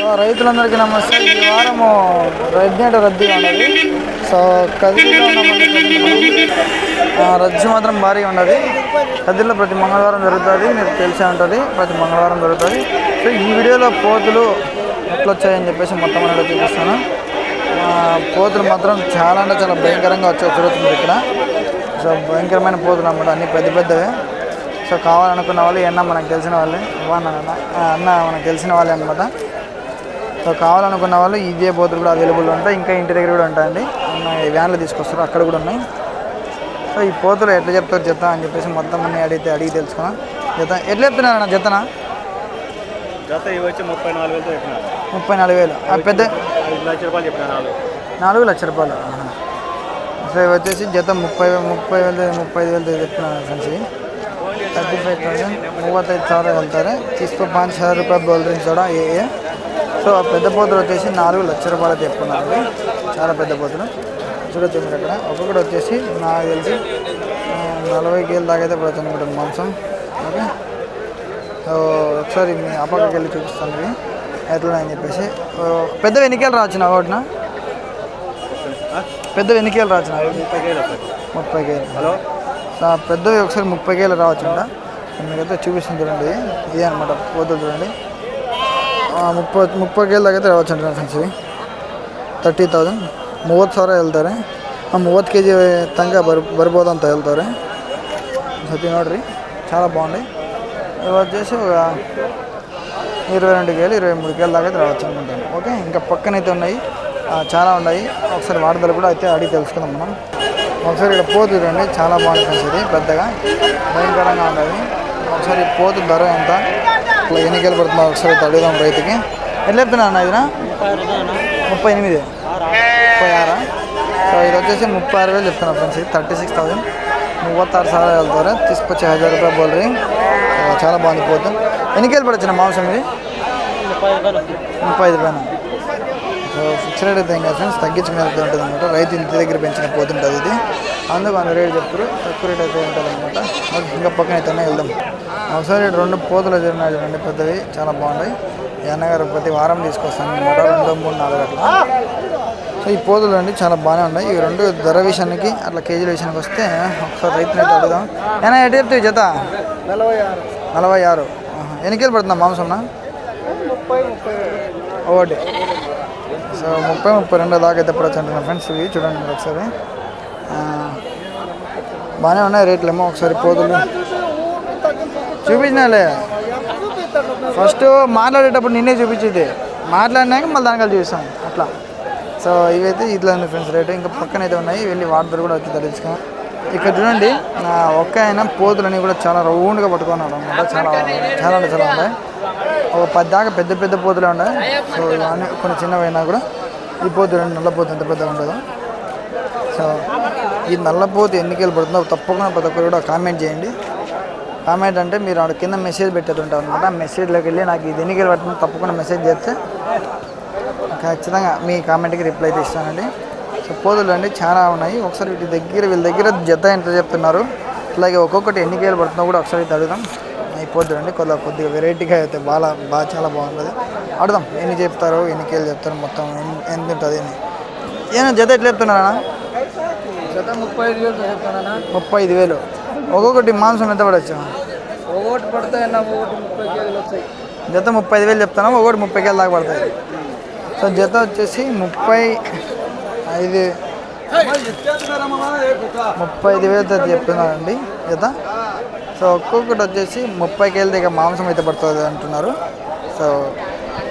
So రైతులందరికీ నమస్తే. ఈ వారము రద్దీ రద్దీగా ఉన్నది. సో కదిరిలో ఉన్నటువంటి ఆ, రద్దీ మాత్రం భారీగా ఉన్నది. కదిరిలో ప్రతి మంగళవారం జరుగుతుంది. మీరు తెలిసే ఉంటుంది ప్రతి మంగళవారం జరుగుతుంది. సో ఈ వీడియోలో పోతులు ఎట్లా వచ్చాయని చెప్పేసి మొత్తం అనేది చూపిస్తాను. ఆ, పోతులు మాత్రం చాలా అంటే చాలా భయంకరంగా వచ్చే జరుగుతుంది ఇక్కడ. సో భయంకరమైన పోతులు అన్నమాట అన్ని పెద్ద పెద్దవే. సో కావాలనుకున్న వాళ్ళు ఏమన్నా మనకు తెలిసిన వాళ్ళే అన్న అన్న మనకు తెలిసిన వాళ్ళే అనమాట సో కావాలనుకున్న వాళ్ళు ఇదే బోతులు కూడా అవైలబుల్ ఉంటాయి. ఇంకా ఇంటి దగ్గర కూడా ఉంటాయండి. ఉన్నాయి వ్యాన్లు తీసుకొస్తారు అక్కడ కూడా ఉన్నాయి. సో ఈ పోతులు ఎట్లా చెప్తారు జత అని చెప్పేసి మొత్తం అన్ని అడిగితే అడిగి తెలుసుకున్నా. జత ఎట్లా చెప్తున్నారన్న జతన? జత వచ్చి ముప్పై నాలుగు వేలు ముప్పై నాలుగు వేలు. పెద్ద లక్ష రూపాయలు చెప్పిన నాలుగు. లక్ష రూపాయలు. సో ఇవి వచ్చేసి జత ముప్పై ముప్పై వేలు ముప్పై ఐదు వేలు చెప్పిన ఫ్రెండ్స్ థర్టీ ఫైవ్ థౌసండ్ మూవత్తైదు ఐదు సార్లు వెళ్తారు. తీసుకో ಸಾವಿರ ರೂಪಾಯಿ ಬೋಲ್ ರಿಂಗ್ ಸೋಡ ಎ సో ఆ పెద్ద పోతులు వచ్చేసి నాలుగు లక్ష రూపాయలు చెప్పుకున్నారు చాలా పెద్ద పోతులు చూడొచ్చు మీరు అక్కడ. ఒక్కొక్కటి వచ్చేసి నాకు తెలిసి నలభై కేలు దాకా అయితే పడుతుంది అనుకుంటాను మాంసం. ఓకే. సో ఒకసారి మీ అప్పకి వెళ్ళి చూపిస్తాను ఇవి. ఎట్లా అని చెప్పేసి. పెద్ద ఎన్నికలు రాచిన ఒకటిన పెద్ద ఎన్నికలు రాచిన ముప్పై కేలు హలో? పెద్దవి ఒకసారి ముప్పై కేలు రావచ్చు అంట మీకైతే చూపిస్తుంది చూడండి. ఇది అనమాట పోతుంది చూడండి. ముప్పై ముప్పై ಎಲ್ದಾಗೈತೆ ಅರವತ್ತು రావచ్చు అండి ತರ್ಟಿ ತೌಸಂಡ್ థర్టీ థౌజండ్. మూవత్ ಮೂವತ್ತು ಕೆ ಜಿ ತನಕ ಬರ್ ಬರ್ಬೋದು బరిపోదంత ಹೇಳ್ತಾರೆ సతి నోడ్రి. చాలా బాగుంది. ఇది వచ్చేసి ఒక ఇరవై రెండు కేలు ఇరవై మూడు కేలు దాకా అయితే రావచ్చు అనుకుంటాను. ఓకే ఇంకా పక్కనైతే ఉన్నాయి. చాలా ఉన్నాయి. ఒకసారి వాడదలు కూడా అయితే అడిగి తెలుసుకుందాం మనం. ఒకసారి ఇక్కడ పోతు చూడండి. చాలా బాగుంటుంది ఇది పెద్దగా. భయంకరంగా ఉండదు ఒకసారి పోతు ధర ఎంత? అట్లా ఎన్నికలు పడుతున్నా ఒకసారి తడుగుదాం రైతుకి. ఎట్లా చెప్పినా అన్న ఇదినా ముప్పై ఎనిమిది. ముప్పై ఆరా? సో ఇది వచ్చేసి ముప్పై ఆరు వేలు చెప్తున్నా ఫ్రెండ్స్ థర్టీ సిక్స్ థౌసండ్. మూవత్తారు సార్ వెళ్తారు? తీసుకొచ్చి హజార్ రూపాయలు బౌలరింగ్ చాలా బాగుంది పోతుంది ఎన్నికలు పడొచ్చిన మాంసం ఇది? ముప్పై ఐదు సో ఫిక్స్ రేట్ అయితే ఇంకా ఫ్రెండ్స్. తగ్గించుకుని ఉంటుంది అనమాట రైతు ఇంటి దగ్గర పెంచిన పోతుంటుంది ఇది. అందుకు అందులో రేట్ చెప్తారు తక్కువ రేట్ అయితే ఉంటుంది అనమాట ఇంకా పక్కన అయితేనే వెళ్దాం. ఒకసారి రెండు పోతులు జరిగినాయి చూడండి పెద్దవి చాలా బాగున్నాయి ఈ అన్నగారు ప్రతి వారం తీసుకొస్తాను అనమాట రెండు మూడు నాలుగు అట్లా. సో ఈ పోతులు అండి చాలా బాగానే ఉన్నాయి. ఈ రెండు ధర విషయానికి అట్లా కేజీల విషయానికి వస్తే ఒకసారి రైతుని అయితే అడుగుదాం. ఏనా ఎటు చెప్తావు జత? నలభై ఆరు. నలభై ఆరు ఎన్ని కేజీలు పడుతుందా మాంసం ఒకటి. సో ముప్పై ముప్పై రెండు దాకా అయితే పడచ్చు ఫ్రెండ్స్ ఇవి. చూడండి ఒకసారి. బాగానే ఉన్నాయి రేట్లు ఏమో ఒకసారి పోతులు. చూపించినాలే. ఫస్ట్ మాట్లాడేటప్పుడు నిన్నే చూపించేది. మాట్లాడినాక మళ్ళీ దానికల్ చూపిస్తాం అట్లా. సో ఇవైతే ఇట్లా ఉంది ఫ్రెండ్స్. రేటు ఇంకా పక్కన అయితే ఉన్నాయి. వెళ్ళి వాటర్ కూడా వచ్చి తెలుసుకో ఇక్కడ చూడండి ఒక్క ఆయన పోతులని కూడా చాలా రౌండ్గా పట్టుకున్నాడు అనమాట చాలా చాలా అంటే చాలా ఉన్నాయి. ఒక పది దాకా పెద్ద పెద్ద పోతులే ఉన్నాయి. సో ఇవన్నీ కొన్ని చిన్నవైనా కూడా ఈ పోతు రెండు నల్ల పోతు ఎంత పెద్దగా ఉండదు సో ఈ నల్లపోతు ఎన్నికలు పడుతుందో తప్పకుండా ప్రతి ఒక్కరు కూడా కామెంట్ చేయండి. కామెంట్ అంటే మీరు ఆడ కింద మెసేజ్ పెట్టేది ఉంటారు అనమాట ఆ మెసేజ్లోకి వెళ్ళి నాకు ఇది ఎన్ని కేలు పడుతుందో తప్పకుండా మెసేజ్ చేస్తే ఖచ్చితంగా మీ కామెంట్కి రిప్లై అయితే ఇస్తానండి సో పోదులు అండి చాలా ఉన్నాయి. ఒకసారి వీటి దగ్గర వీళ్ళ దగ్గర జత ఎంత చెప్తున్నారు. అలాగే ఒక్కొక్కటి ఎన్ని కేలు పడుతుందో కూడా ఒకసారి అయితే అడుగుదాం. అయిపోద్దు అండి కొద్దిగా కొద్దిగా వెరైటీగా అయితే బాగా బాగా చాలా బాగుంటుంది. అడుగుదాం ఎన్ని చెప్తారు ఎన్ని కేలు చెప్తారు మొత్తం ఎంత ఉంటుంది అని. ఏమైనా జత ఎట్లా చెప్తున్నారా జత ముప్పై ఐదు వేలు ముప్పై ఐదు వేలు. ఒక్కొక్కటి మాంసం ఎంత పడవచ్చు ఓటు పడతాయన్న ఓటు ముప్పై కేజీలు వస్తాయి జత ముప్పై ఐదు వేలు చెప్తాను ఒకటి ముప్పై కేజీలు దాకా పడతాయి. సో జత వచ్చేసి ముప్పై ఐదు ముప్పై ఐదు వేలు చెప్తున్నారండి జత. సో ఒక్కొక్కటి వచ్చేసి ముప్పై కేజీల దగ్గర మాంసం అయితే పడుతుంది అంటున్నారు. సో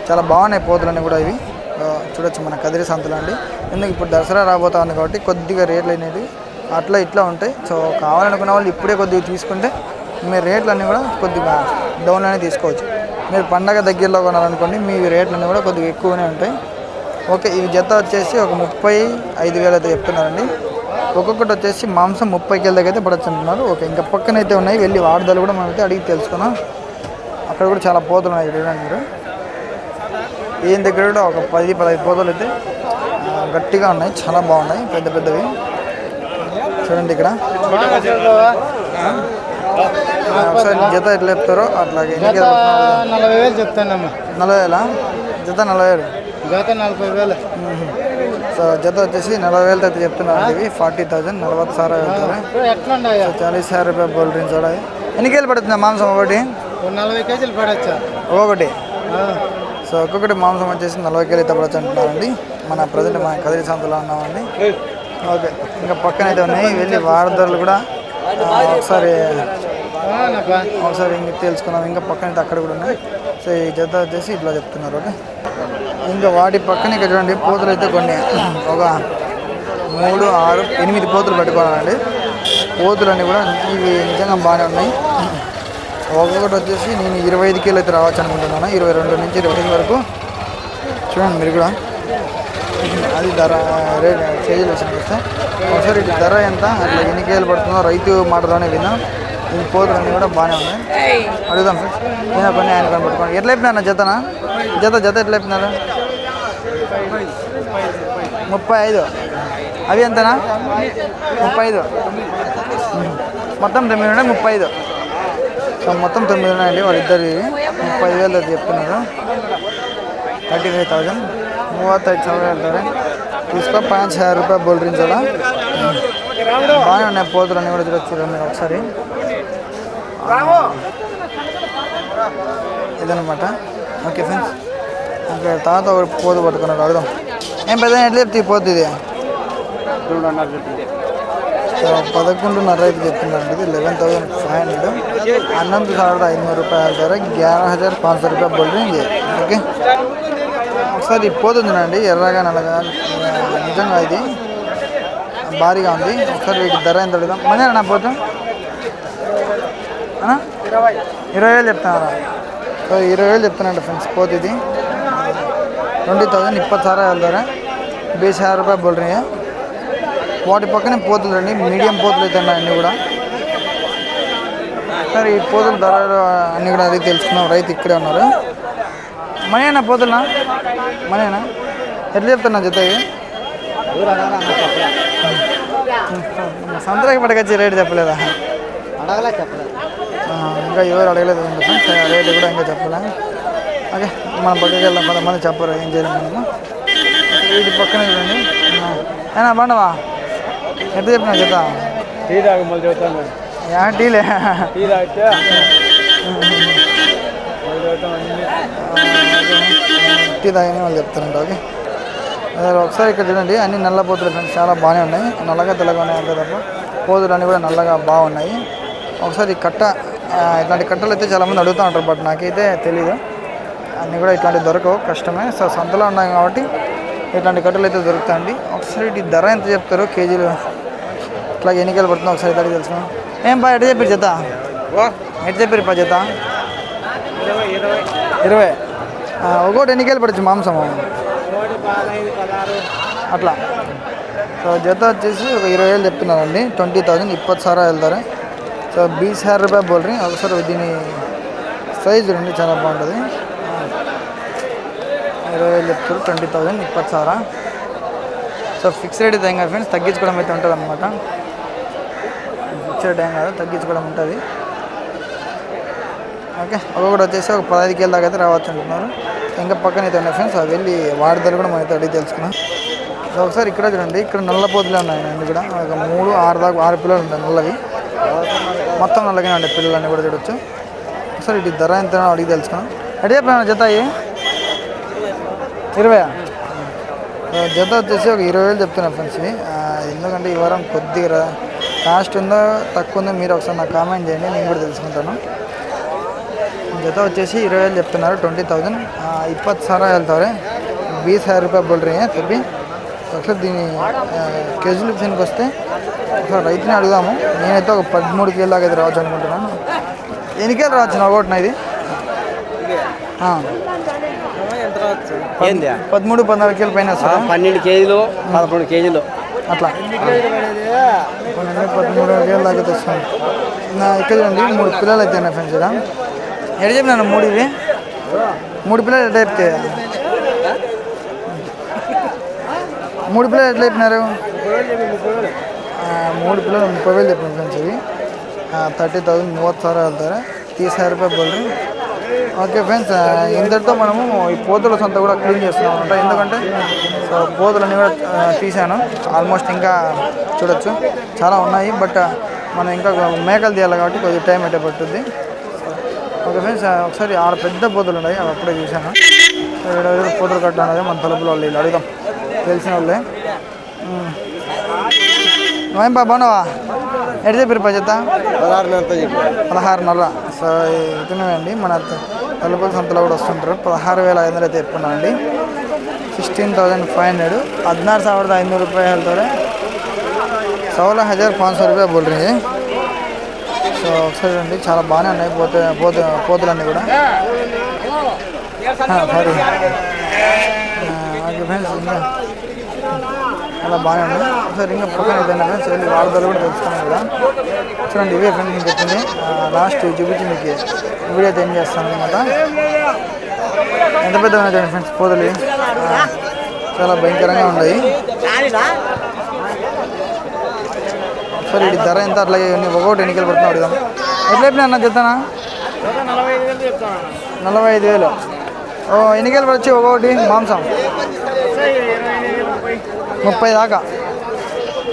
చాలా బాగున్నాయి పోతులన్నీ కూడా ఇవి. చూడొచ్చు మన కదిరి సంతలు అండి. ఎందుకు ఇప్పుడు దసరా రాబోతా ఉంది కాబట్టి కొద్దిగా రేట్లు అనేవి అట్లా ఇట్లా ఉంటాయి. సో కావాలనుకున్న వాళ్ళు ఇప్పుడే కొద్దిగా తీసుకుంటే మీ రేట్లు అన్నీ కూడా కొద్దిగా డౌన్లోనే తీసుకోవచ్చు. మీరు పండగ దగ్గరలో కొనాలనుకోండి మీ రేట్లన్నీ కూడా కొద్దిగా ఎక్కువనే ఉంటాయి. ఓకే ఈ జత వచ్చేసి ఒక ముప్పై ఐదు వేలు అయితే చెప్తున్నారండి. ఒక్కొక్కటి వచ్చేసి మాంసం ముప్పై కేల దగ్గర అయితే పడచ్చు అంటున్నారు. ఓకే ఇంకా పక్కన అయితే ఉన్నాయి. వెళ్ళి వాడదాలు కూడా మనం అయితే అడిగి తెలుసుకున్నాం. అక్కడ కూడా చాలా పోతులు ఉన్నాయి చూడండి మీరు. ఈయన దగ్గర కూడా ఒక పది పదహైదు పోతలు అయితే గట్టిగా ఉన్నాయి. చాలా బాగున్నాయి పెద్ద పెద్దవి. చూడండి ఇక్కడ. ఒకసారి జత ఎట్లా చెప్తారో అట్లాగే కేజీలు నలభై వేలు చెప్తానమ్మా. నలభై వేల? జత నలభై వేలు? జత నలభై వేలు. సో జత వచ్చేసి నలభై వేలతో అయితే చెప్తున్నారు ఇవి. ఫార్టీ థౌసండ్ నలభై సారా వెళ్తారు. చాలీస్ హజార్ రూపాయలు బోల్ డ్రింక్స్ కూడా ఎన్ని కేలు పడుతుంది మాంసం ఒకటి? నలభై కేజీలు పడచ్చా? ఒక్కొక్కటి. సో ఒక్కొక్కటి మాంసం వచ్చేసి నలభై కేలు అయితే పడవచ్చు అంటున్నారండి మన ప్రజెంట్ మన కదిరి సంతలో ఉన్నామండి ఓకే. ఇంకా పక్కన అయితే ఉన్నాయి. వెళ్ళి వారధరలు కూడా ఒకసారి ఒకసారి ఇంకా తెలుసుకున్నాం ఇంకా పక్కన అయితే అక్కడ కూడా ఉన్నాయి. సో ఈ జత వచ్చేసి ఇట్లా చెప్తున్నారు ఓకే? ఇంకా వాటి పక్కన ఇక్కడ చూడండి పోతులు అయితే కొన్ని. ఒక మూడు ఆరు ఎనిమిది పోతులు పెట్టుకోవాలండి. పోతులన్నీ కూడా ఇవి నిజంగా బాగానే ఉన్నాయి. ఒక్కొక్కటి వచ్చేసి నేను ఇరవై ఐదు కిలో అయితే రావచ్చు అనుకుంటున్నాను. ఇరవై రెండు నుంచి ఇరవై ఐదు వరకు. చూడండి మీరు కూడా. అది ధర రేట్ కేజీలు విషయం చూస్తే ఒకసారి ధర ఎంత అట్లా ఎన్ని కేజీలు పడుతుందో రైతు మాటలోనే విన్నాం. ఇది కోతులు అన్నీ కూడా బాగానే ఉన్నాయి. అడుగుదాం సార్ నేను కొన్ని ఆయన కనబెట్టుకోండి ఎట్లా అయిపోయినా జతనా? జత జత ఎట్లా అయిపోయినారు ముప్పై ఐదు. అవి ఎంతనా? ముప్పై ఐదు. మొత్తం తొమ్మిది ఉన్నాయి ముప్పై ఐదు. సో మొత్తం తొమ్మిది ఉన్నాయండి వాళ్ళిద్దరి ముప్పై వేలు అది చెప్తున్నారు. Thirty five thousand. మూవత్తైదు ಸಾವಿರ ಹೇಳ್ತಾರೆ తీసుకో పాంచ్ హజార్ రూపాయలు బోల్డ్రింగ్స్ చాలా బాగానే ఉన్నాయి పోతులు అన్నీ కూడా చూడొచ్చు ఒకసారి. ఇదనమాట ఓకే ఫ్రెండ్స్ ఓకే తాత ఒక పోతు పట్టుకున్నాడు అడుగుదాం ఏం పెద్ద ఎట్లా చెప్తే పోతు ఇది సో పదకొండున్నర అయితే చెప్తున్నారండి ఇది లెవెన్ థౌసండ్ ఫైవ్ హండ్రెడ్ ಹನ್ನೊಂದು ಸಾವಿರದ ಐನೂರು ರೂಪಾಯಿ ಹೇಳ್ತಾರೆ గ్యారా హజార్ పాంచ్ సో రూపాయలు బోల్ డ్రింక్ ఓకే ఒకసారి ఇది పోతుందండి ఎర్రగా నల్లగా నిజంగా ఇది భారీగా ఉంది ఒకసారి వీటి ధర ఎంత అడుగుదాం మనీ నా పోతు అన్నా? ఇరవై వేలు చెప్తున్నారా? సో ఇరవై వేలు చెప్తున్నాడు ఫ్రెండ్స్ పోతు ఇది ట్వంటీ థౌసండ్ ఇప్పటి సారా వెళ్తారా బీస్ ಸಾವಿರ రూపాయలు బోల్రీ వాటి పక్కనే పోతులు రండి మీడియం పోతులు అయితే అన్నీ కూడా. సరే ఈ పోతుల ధరలు అన్నీ కూడా అది తెలుసుకున్నాం రైతు ఇక్కడే ఉన్నారు. మనేనా పోతులనా? మనేనా? ఎట్లా చెప్తున్నా జతకి సంతరాకి పట్టుకొచ్చి రేటు చెప్పలేదా? అడగలే చెప్పలేదు. ఇంకా ఎవరు అడగలేదు ఫ్రెండ్స్ రేటు కూడా ఇంకా చెప్పలే. ఓకే మనం పక్కకి వెళ్దాం కొంతమంది చెప్పరు ఏం చేయలేము మనము వీటి పక్కన చూడండి. అయినా బాగున్నావా? ఎట్లా చెప్పినా జత టీ తాగు మళ్ళీ చెబుతాను యా టీలే టీ తాగితే టీ తాగని వాళ్ళు చెప్తారంట ఓకే. ఒకసారి ఇక్కడ చూడండి అన్ని నల్ల పోతులు ఫ్రెండ్స్ చాలా బాగానే ఉన్నాయి. నల్లగా తెల్లగా ఉన్నాయి అంతే తప్ప పోతులు అన్నీ కూడా నల్లగా బాగున్నాయి. ఒకసారి కట్ట ఇట్లాంటి కట్టలు అయితే చాలామంది అడుగుతూ ఉంటారు బట్ నాకైతే తెలీదు. అన్నీ కూడా ఇట్లాంటివి దొరకవు కష్టమే. సో సంతలో ఉన్నాయి కాబట్టి ఇట్లాంటి కట్టలు అయితే దొరుకుతాయండి. ఒకసారి ఇటు ధర ఎంత చెప్తారో కేజీలు. ఇట్లా ఎన్నికలు పడుతుందో ఒకసారి తడిగి తెలుసు ఏం బా ఎటు చెప్పారు జత? ఎటు చెప్పారు పా జత? ఇరవై. ఒకటి ఎన్నికలు పడచ్చు మాంసము? అట్లా. సో జత వచ్చేసి ఒక ఇరవై వేలు చెప్తున్నారండి. ట్వంటీ థౌజండ్ ఇప్పటి సారా వెళ్తారు. సో బీస్ హర్ రూపాయ బోల్ రింగ్ ఒకసారి దీని సైజ్ రండి చాలా బాగుంటుంది. ఇరవై వేలు చెప్తారు ట్వంటీ థౌజండ్ ఇప్పటి సారా. సో ఫిక్స్ రేట్ ఏం కాదు ఫ్రెండ్స్ తగ్గించుకోవడం అయితే ఉంటుంది అనమాట ఫిక్స్ రేట్ ఏం కాదు తగ్గించుకోవడం ఉంటుంది. ఓకే ఒక్కొక్కటి వచ్చేసి ఒక పదహైదు కేల దాకా అయితే రావచ్చు అంటున్నారు. ఇంకా పక్కన అయితే ఉన్నాయి ఫ్రెండ్స్ అవి వెళ్ళి వాడదలు కూడా మనమైతే అడిగి తెలుసుకున్నాం సో ఒకసారి ఇక్కడ చూడండి ఇక్కడ నల్ల పోతులు ఉన్నాయి ఇక్కడ ఒక మూడు ఆరు దాకా ఆరు పిల్లలు ఉంటాయి నల్లవి. మొత్తం అలాగే అండి పిల్లలన్నీ కూడా చూడొచ్చు. సార్ ఇటు ధర ఎంత అడిగి తెలుసుకున్నాం అడిగే ప్రయాణ జత ఇరవై జత వచ్చేసి ఒక ఇరవై వేలు చెప్తున్నాను ఫ్రెండ్స్. ఎందుకంటే ఈ వారం కొద్దిగా కాస్ట్ ఉందో తక్కువ ఉందో మీరు ఒకసారి నాకు కామెంట్ చేయండి నేను కూడా తెలుసుకుంటాను. జత వచ్చేసి ఇరవై వేలు చెప్తున్నారు ట్వంటీ థౌజండ్. ಇಪ್ಪತ್ತು ಸಾವಿರ వెళ్తారే బీస్ ಸಾವಿರ ರೂಪಾಯಿ ಬಿಡ್ರಿ చెప్పి. ఒకసారి దీని కేజీల విషయానికి వస్తే ఒకసారి రైతుని అడుగుదాము. నేనైతే ఒక పదమూడు కేజీల దాకా అయితే రావచ్చు అనుకుంటున్నాను. ఎన్ని కేజీలు రావచ్చు నా ఒకటిన ఇది? పదమూడు పద్నాలుగు కేజీల పైన? పన్నెండు కేజీలు పదకొండు కేజీలు. అట్లా. పన్నెండు పదమూడు వేలు దాకా తెస్తాను నా ఇక్కడ చూడండి మూడు పిల్లలు అయితే ఫ్రెండ్స్ ఇక్కడ ఎక్కడ చెప్పినాను మూడు ఇవి? మూడు పిల్లలు ఎట్లా చెప్తే? మూడు పిల్లలు ఎట్లా చెప్పినారు? మూడు పిల్లలు ముప్పై వేలు చెప్పిన ఫ్రెండ్స్ థర్టీ థౌసండ్ మూవత్తు సార్ వెళ్తారా? తీసారు రూపాయలు ఓకే ఫ్రెండ్స్ ఇంతటితో మనము ఈ పోతుల సొంత కూడా క్లీన్ చేస్తున్నాం అనమాట. ఎందుకంటే సో పోతులన్నీ కూడా తీసాను ఆల్మోస్ట్ ఇంకా చూడొచ్చు. చాలా ఉన్నాయి బట్ మనం ఇంకా మేకలు తీయాలి కాబట్టి కొద్దిగా టైం అయితే పడుతుంది ఓకే ఫ్రెండ్స్ ఒకసారి ఆడ పెద్ద పోతులు ఉన్నాయి అవి అప్పుడే చూశాను పోతులు కట్టడం అనేది మన తలుపులో వాళ్ళు అడుగుదాం. తెలిసిన వాళ్ళే. నువ్వేం బా బాగున్నావా? ఎట్ చెప్పారు పజత పదహారున్నర. సో ఇతనేవండి మన తలుపుల సంతలో కూడా వస్తుంటారు. పదహారు వేల ఐదు వందలు అయితే చెప్పున్నాం అండి సిక్స్టీన్ థౌజండ్ ఫైవ్ హండ్రెడ్. పద్నాలుగు ಸಾವಿರದ ఐదు రూపాయలతో ಹೇಳ್ತಾರೆ సోల హజార్ పాంచ్ సో రూపాయ బోల్ సో ఒకసారి అండి చాలా బాగానే ఉన్నాయి. పోతే పోతే పోతులన్నీ కూడా. ఫ్రెండ్స్ ఇంకా చాలా బాగానే ఉంది. ఒకసారి ఇంకా పక్కన ఏదైనా ఫ్రెండ్స్ వెళ్ళి వాడదాలు కూడా తెలుసుకున్నాం కదా. చూడండి ఇవే ఫ్రెండ్స్ నేను చెప్పింది. లాస్ట్ చూపించి మీకు వీడియో అయితే ఏం చేస్తాను అనమాట ఎంత పెద్ద ఉన్నాయి చూడండి ఫ్రెండ్స్ పోతులు. ఆ, చాలా భయంకరంగా ఉన్నాయి. సరే ఇది ధర ఎంత అట్లాగే ఒక్కొక్కటి ఎన్నికలు పడుతున్నావు అడుగుదాం. ఎట్లా చెప్పినా అన్న చెప్తానా. నలభై ఐదు వేలు. ఓ ఎన్నికలు వచ్చి ఒక్కొక్కటి మాంసం. ముప్పై దాకా.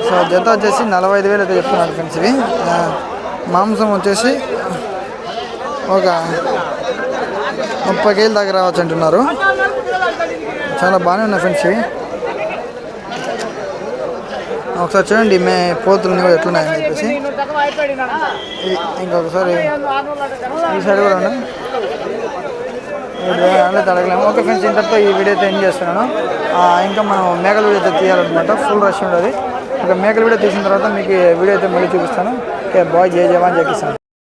సో జత వచ్చేసి నలభై ఐదు వేలు అయితే చెప్తున్నారు ఫ్రెండ్స్ ఇవి. మాంసం వచ్చేసి ఒక ముప్పై కేజీల దాకా రావచ్చు అంటున్నారు. చాలా బాగానే ఉన్నాయి ఫ్రెండ్స్ ఇవి. ఒకసారి చూడండి మే పోతులు కూడా ఎట్లున్నాయని చెప్పేసి. ఇంకొకసారి ఈ సైడ్ కూడా ఉన్నాయి. అనేది అడగలేము. ఓకే ఫ్రెండ్స్ ఇంతటితో ఈ వీడియో అయితే ఎండ్ చేస్తున్నాను. ఆ, ఇంకా మనం మేకల వీడియో అయితే తీయాలన్నమాట. ఫుల్ రష్ ఉండదు. ఇంకా మేకల వీడియో తీసిన తర్వాత మీకు వీడియో అయితే మళ్ళీ చూపిస్తాను. ఓకే బాయ్ జయ జవాన్ చెప్పిస్తాను